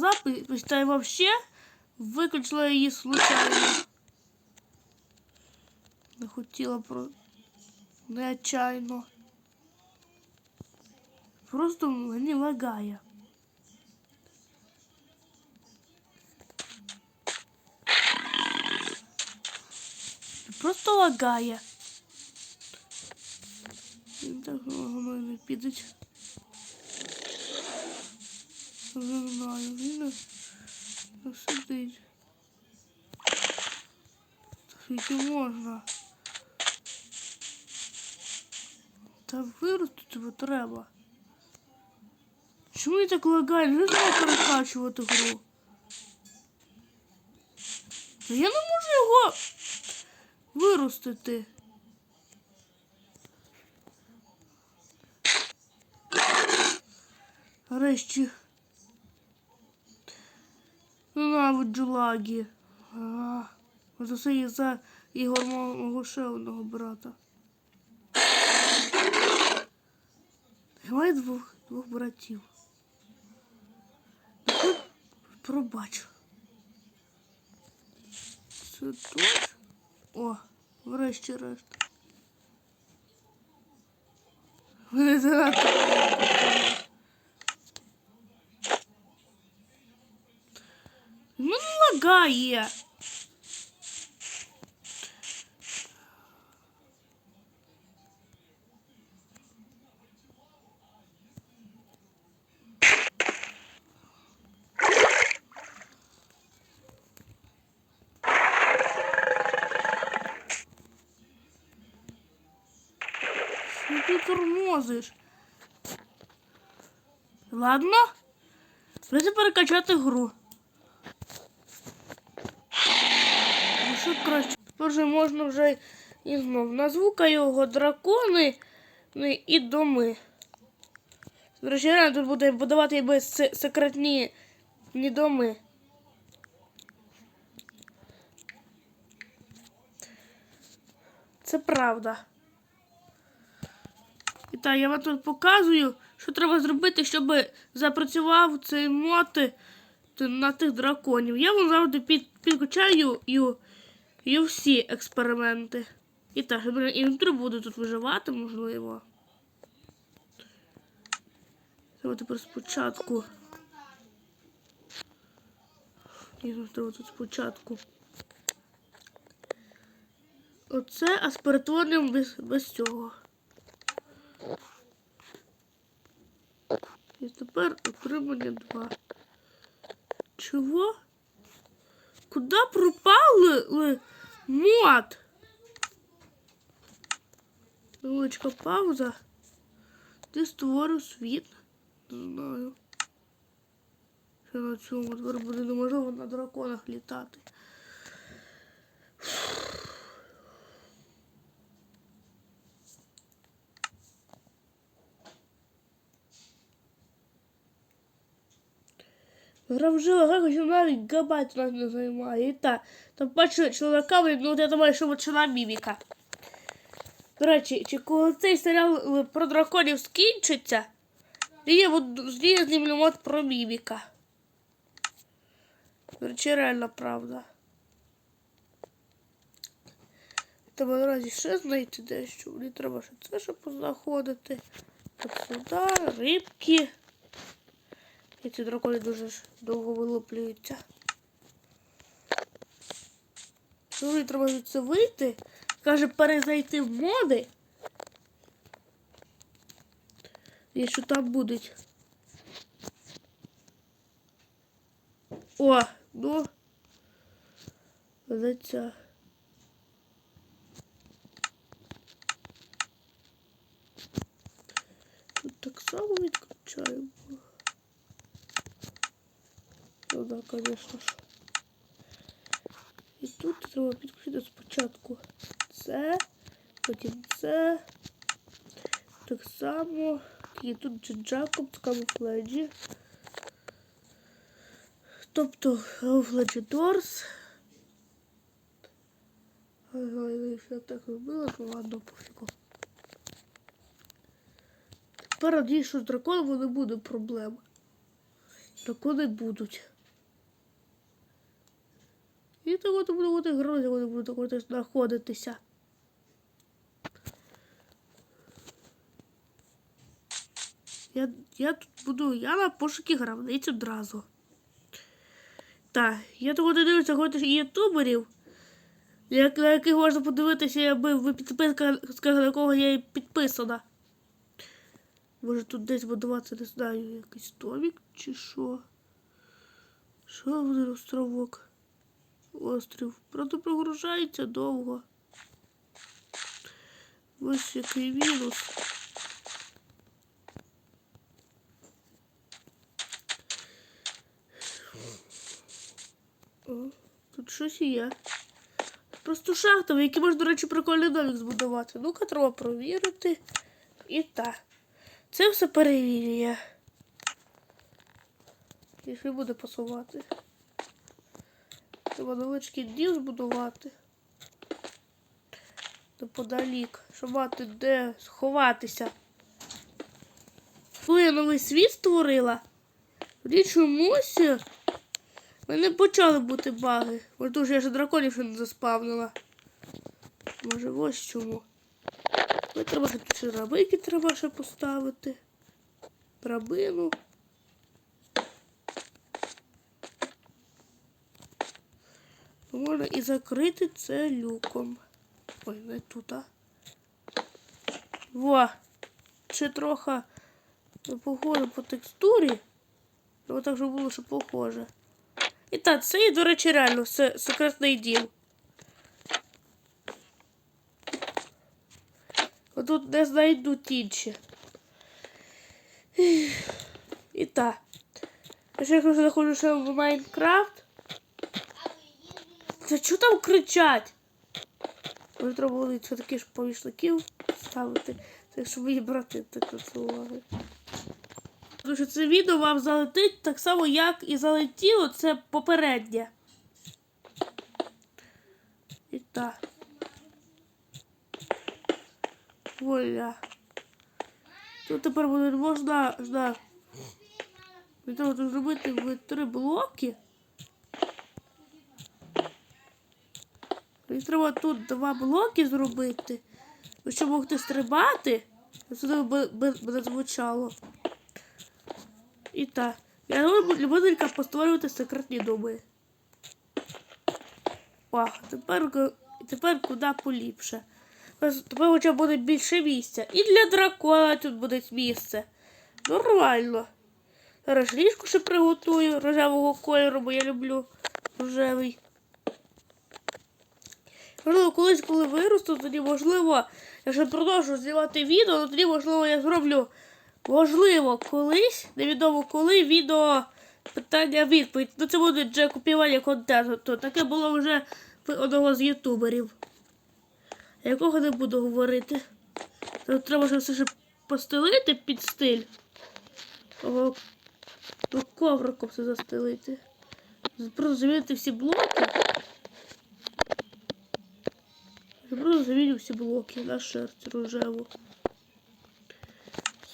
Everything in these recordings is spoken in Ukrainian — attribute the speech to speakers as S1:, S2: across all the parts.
S1: почала запис, вообще виключила її случайно. Не хотіла про. Нечайно. Просто мені лагає. Просто лагає. Він так воно не підуть. Знаю, він сидить. Скільки можна? Та вирости тебе треба. Чому я так лагаю? Не знаю перекачувати гру. Та я не можу його виростити. Нарешті. А, за все і за ігор мого, ще одного брата. Я двох, двох братів. Ну, Пробач. Це тут. О, врешті-решт. Мене занадто. Ну тормозиш? Ладно. Прийти перекачати гру. Що краще? Вже можна вже і знов. Назву-ка його дракони ну, і доми. До речі, реально тут буде будувати се- секретні ні доми. Це правда. І так, я вам тут показую, що треба зробити, щоб запрацював цей мод на тих драконів. Я вам завжди під, підключаю ю всі експерименти. І так, інвентар буду тут виживати, можливо. Треба тепер спочатку. Ні, треба тут спочатку. Оце, а без, без цього. І тепер отримання 2. Чого? Куди пропали ли мод? Невеличка пауза. Ти створив світ. Не знаю. Що на цьому тепер буде неможливо на драконах літати. Гра вже лагає, що навіть габайт нас не займає. І так, там бачу чоловіка, ну я думаю, що почала міміка. До речі, чи коли цей серіал е, про драконів скінчиться, я знімлю мод про міміка. До речі, реально правда. Треба наразі ще знайти дещо. Мені треба ще це ще познаходити. Так сюди, рибки. І ці дракони дуже ж довго вилуплюються. Ну, Мені треба звідси вийти. Каже, перезайти в моди. І що там будуть. О, ну. Лиця. Тут так само відключаємо. Ну да, конечно ж. І тут треба підключити спочатку це, потім це. Так само. І тут Джакоб камуфледжі. Тобто камуфледжі Дорс. Ага, я так робила, ну ладно, пофігу. Тепер надіюсь, що з драконом не буде проблем. дракони будуть. То буде бути грозі, вони будуть знаходитися. Я, я тут буду, я на пошуки гравниць одразу. Так, я того дивлюся хоч і ютуберів, як, на яких можна подивитися, якби ви підписка, на кого я підписана. Може тут десь будувати, не знаю, якийсь домик чи що. Що буде островок? Острів. Правда, прогружається довго. Ось який мінус. О, тут щось є. Просто шахта, в якій можна, до речі, прикольний домик збудувати. Ну-ка, треба провірити. І так. Це все перевірює. І що буде пасувати. Треба невеличкий дім збудувати. Неподалік, щоб мати де сховатися. Я новий світ створила, тоді чомусь мене почали бути баги. Може, я ж драконів ще не заспавнила. Може, ось чому. Треба ще тут ще драбинки треба ще поставити. Драбину. Можна і закрити це люком. Ой, не тут, а. Во! Ще трохи не похоже по текстурі. Треба так, щоб було, що похоже. І так, це є, до речі, реально се- секретний дім. Тут не знайдуть інші. І так. Я ще ще в Майнкрафт. Та що там кричать? Може треба було все-таки ж помічників ставити. Так що мої брати так працювали. Тому що це відео вам залетить так само, як і залетіло це попереднє. І так. Воля. Тут тепер можна треба тут зробити в три блоки. Мені треба тут два блоки зробити. Щоб могти стрибати. Це би, звучало. І так. Я люблю постворювати секретні доми. О, тепер, тепер куди поліпше. Тепер хоча буде більше місця. І для дракона тут буде місце. Нормально. Зараз ліжку ще приготую рожевого кольору, бо я люблю рожевий. Можливо, колись, коли виросту, тоді можливо, якщо продовжу знімати відео, то тоді, можливо, я зроблю можливо колись, невідомо коли, відео питання-відповідь. Ну це буде вже копіювання контенту. Таке було вже в одного з ютуберів. Якого не буду говорити. Тут треба все ще постелити під стиль. О, ну, ковриком все застелити. Просто замінити всі блоки. Заміню всі блоки на шерсть рожеву.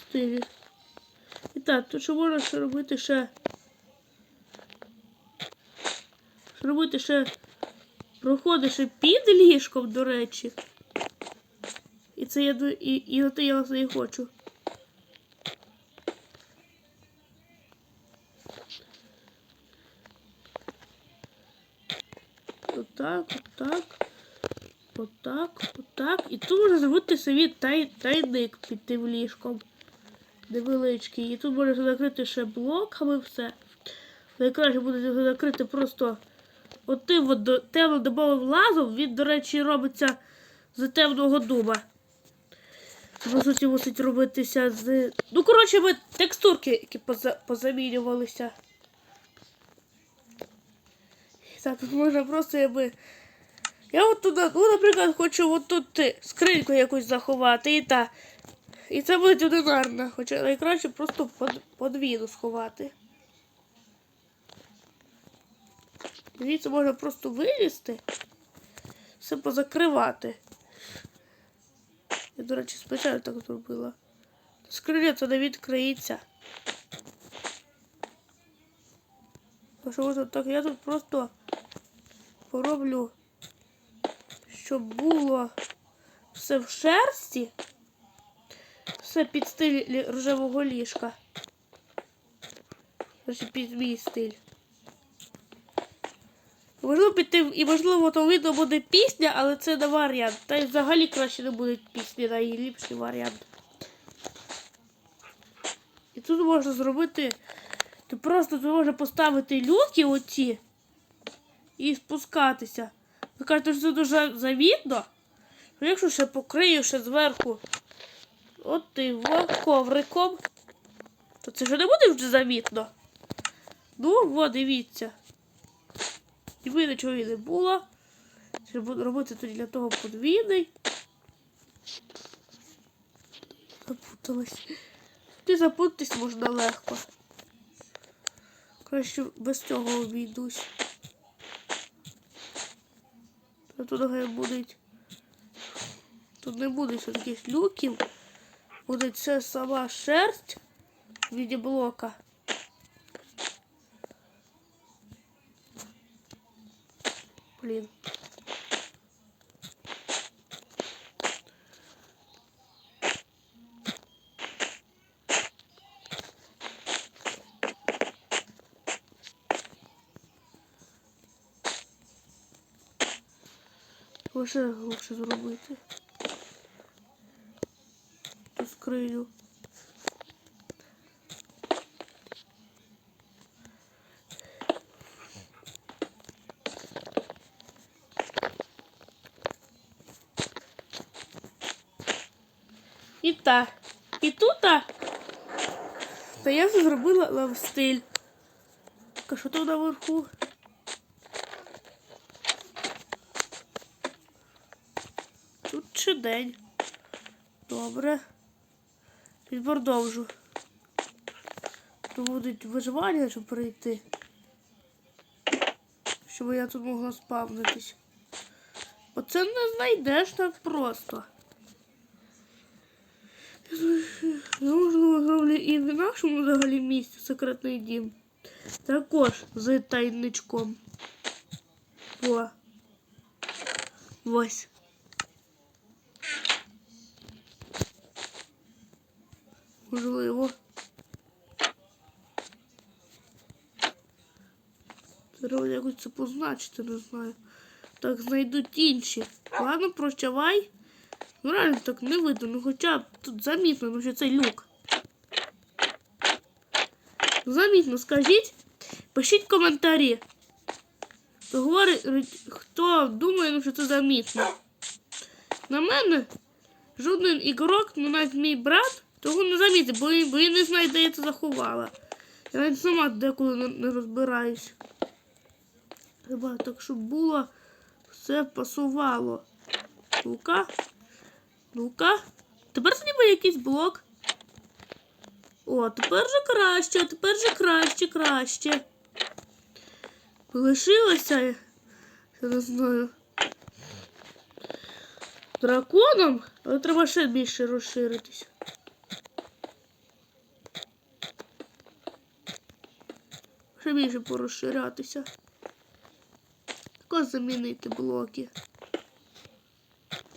S1: Стилі. І так, тут що можна ще робити ще. Робити ще проходи ще під ліжком, до речі. І це я і, і оте я власне і хочу. Отак, отак, отак, отак. І тут можна зробити собі тай, тайник під тим ліжком. Невеличкий. І тут можна закрити ще блоками все. Найкраще буде закрити просто от до- темно-добовим лазом. Він, до речі, робиться з темного дуба. По суті, мусить робитися з. Ну, коротше, ми текстурки, які поза... позамінювалися. Так, тут можна просто якби. Я от туди, ну, наприклад, хочу от тут е, скриньку якусь заховати і та. І це буде одинарно. Хоча найкраще просто под, подвійну сховати. Звідси можна просто вилізти, все позакривати. Я, до речі, спеціально так зробила. Скриня це не відкриється. А що можна так? Я тут просто пороблю, щоб було все в шерсті, все під стиль рожевого ліжка. Під мій стиль. Можливо, піти, і можливо, там відео буде пісня, але це не варіант. Та й взагалі краще не буде пісні, найліпший варіант. І тут можна зробити. Ти просто тут можна поставити люки оці і спускатися. Ви кажете, що це дуже завідно. Ну, якщо ще покрию ще зверху от ти ковриком, то це вже не буде вже завітно. Ну, от, дивіться. І ви нічого і не було. Ще буду робити тоді для того подвійний. Запуталась. Ти запутатись можна легко. Краще без цього обійдусь. А тут хай будуть. Тут не буде таких люків. Буде це сама шерсть в виде блока. Блін. Лише лучше зробити. Ту скриню. І так. І тут. Та я вже зробила лавстиль. Що там наверху? Тут ще день. Добре. Тоді продовжу. Тут будуть виживання, щоб прийти. Щоб я тут могла спавнитись. Оце не знайдеш так просто. Можливо зроблю і в нашому взагалі місці секретний дім. Також з тайничком. О. Ось. Можливо. Треба якось це позначити, не знаю. Так, знайдуть інші. Ладно, прощавай. Ну, реально так не видно, ну хоча тут замітно, ну що це люк. Замітно, скажіть, пишіть коментарі. Говорить, хто думає, ну, що це замітно. На мене жоден ігрок, ну навіть мій брат, того не замітить, бо, він- бо я не знаю, де я це заховала. Я навіть сама деколи не, розбираюсь. Треба так, щоб було все пасувало. Ну-ка. Ну-ка. Тепер зніми якийсь блок. О, тепер же краще, тепер же краще, краще. Лишилося, я не знаю. Драконом, але треба ще більше розширитись. Ще більше порозширятися. Тако замінити блоки.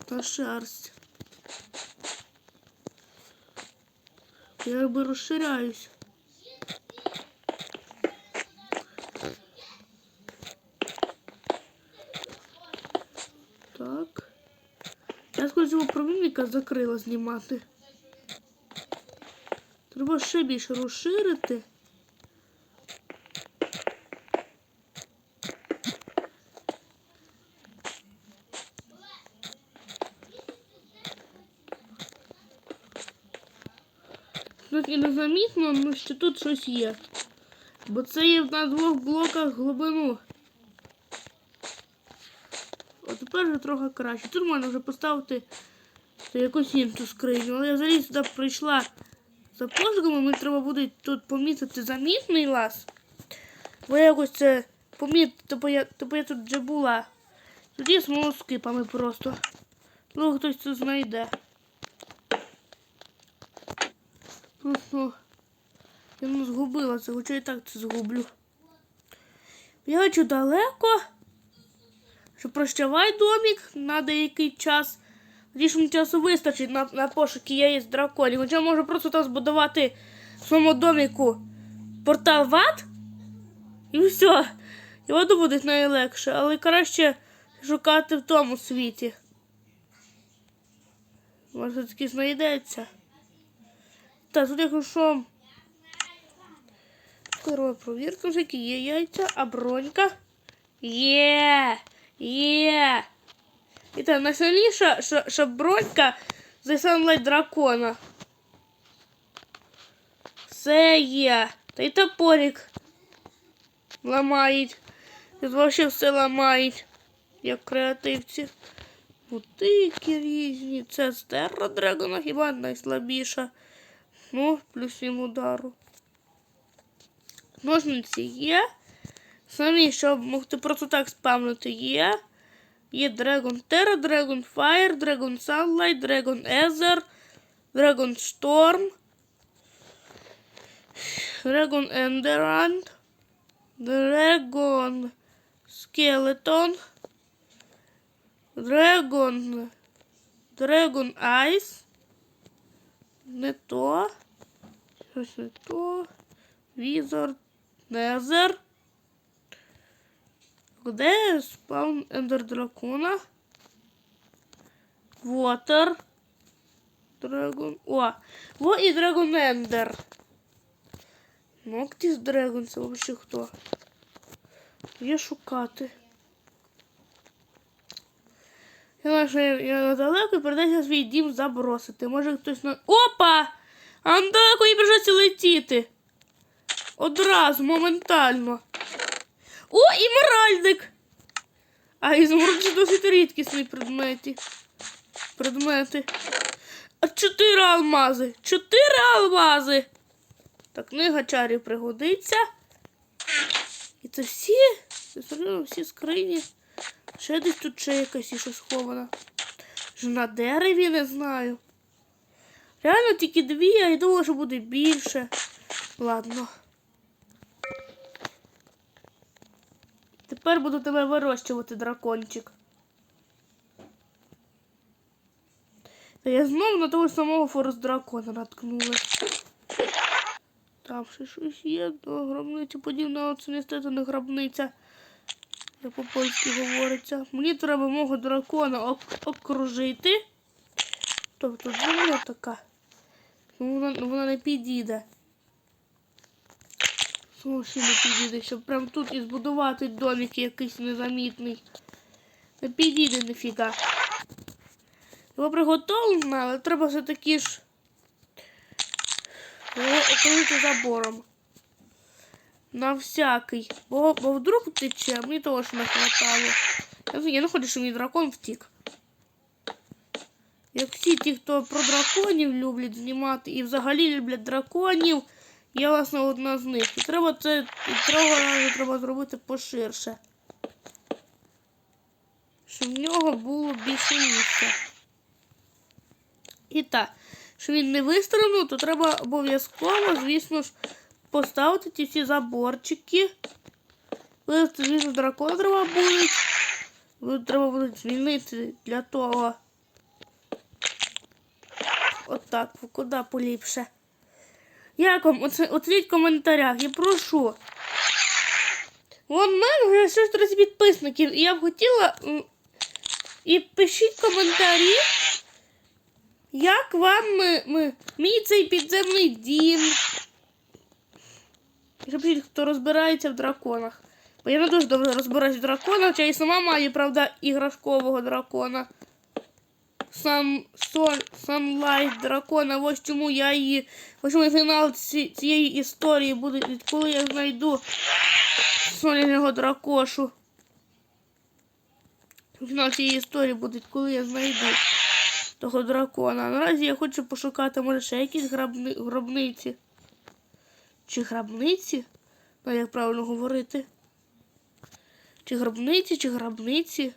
S1: Та шерсть. Я якби розширяюсь. Так. Я цього промінника закрила знімати. Треба ще більше розширити. І незамітно, ну що тут щось є. Бо це є на двох блоках глибину. От тепер вже трохи краще. Тут можна вже поставити якусь іншу скриню. Але я взагалі сюди прийшла за пошуками, мені треба буде тут помітити замітний лаз. Бо якось це помітити, бо я, бо я тут вже була. Тоді з просто. Ну, хтось це знайде. Просто я не згубила це, хоча і так це згублю. Я хочу далеко. Що прощавай домик на деякий час. Мені часу вистачить на, на пошуки яєць драконів. Хоча можу просто там збудувати в своєму доміку портал в ад. І все. І воду буде найлегше, але краще шукати в тому світі. Може таки знайдеться. Так, тут якщо Корова провірка, вже є яйця, а бронька. Є! Є! І так, найсильніша, що, що бронька за Sunlight дракона. Все є. Та й топорик ламають. Тут вообще все ламають, як креативці. Бутики різні. Це з Терра Драгона хіба найслабіша. Ну, плюс їм удару. Ножниці є. Самі, щоб могти просто так спамнути, є. Є Dragon Terra, Dragon Fire, Dragon Sunlight, Dragon Ether, Dragon Storm, Dragon Enderant, Dragon Skeleton, Dragon Dragon Ice. Не то. Щось не то. Візор. Незер. Де спаун ендер дракона? Вотер. Драгон. О! Во і Драгон Ендер. Ноктіс Драгон, це взагалі хто? Є шукати. Знаю, що я, і придеться свій дім забросити. Може хтось на. Опа! А ну далеко їй придеться летіти. Одразу, моментально. О, імеральдик! А ізумруд досить рідкісний предмети. А чотири алмази. Чотири алмази. Так, книга чарів пригодиться. І це всі. Це серйозно всі скрині. Ще десь тут ще якась іще схована. Ж на дереві не знаю. Реально тільки дві, я й думала, що буде більше. Ладно. Тепер буду тебе вирощувати, дракончик. Та я знов на того самого форест дракона наткнулась. Там ще щось є до гробниці подібного, це не стати не гробниця. Як по-польськи говориться. Мені треба мого дракона ок- окружити. Тобто земля така. Ну, вона, вона не підійде. Зовсім не підійде, щоб прям тут і збудувати домик якийсь незамітний. Не підійде ніфіга. Його приготовлено, але треба все-таки ж його окружити забором. На всякий. Бо, бо вдруг втече, мені того ж не хватало. Я, не хочу, що мій дракон втік. Як всі ті, хто про драконів люблять знімати і взагалі люблять драконів, я власне одна з них. І треба це і разу треба зробити поширше. Щоб в нього було більше місця. І так, щоб він не вистрілив, то треба обов'язково, звісно ж, поставити ті всі заборчики. Звісно, дракона треба буде. Треба буде звільнити для того. Отак, куди поліпше. Як вам? Оцініть в коментарях, я прошу. Вон мене вже 630 підписників, і я б хотіла. І пишіть коментарі, як вам ми, ми, мій цей підземний дім. І пишіть, хто розбирається в драконах. Бо я не дуже добре розбираюсь в драконах, хоча і сама маю, правда, іграшкового дракона. Сам сон, Sunlight дракона. Ось чому я її. Ось чому фінал ці, цієї історії буде, коли я знайду соняного дракошу. Фінал цієї історії буде, коли я знайду того дракона. Наразі я хочу пошукати, може, ще якісь гробни, гробниці. Чи гробниці? Ну, як правильно говорити? Чи гробниці, чи гробниці?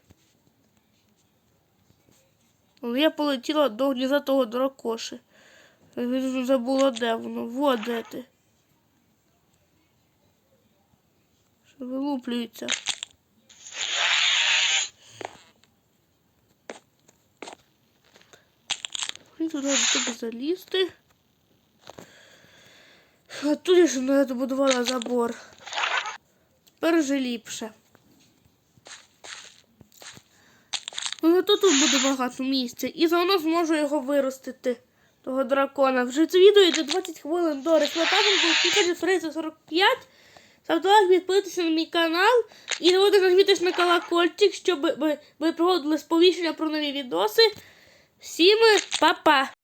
S1: Але я полетіла до гнізда того дракоші. Він забула, де воно. Во де ти. Що Вилуплюється. Мені туди тебе залізти. А тут ж не добудувала забор. Тепер вже ліпше. Ну, тут буде багато місця. І заодно зможу його виростити, того дракона. Вже це відео йде 20 хвилин до до 345. Ставте лайк, підписуйтесь на мій канал і не будете нажміть на колокольчик, щоб ви проводили сповіщення про нові відоси. Всім па-па!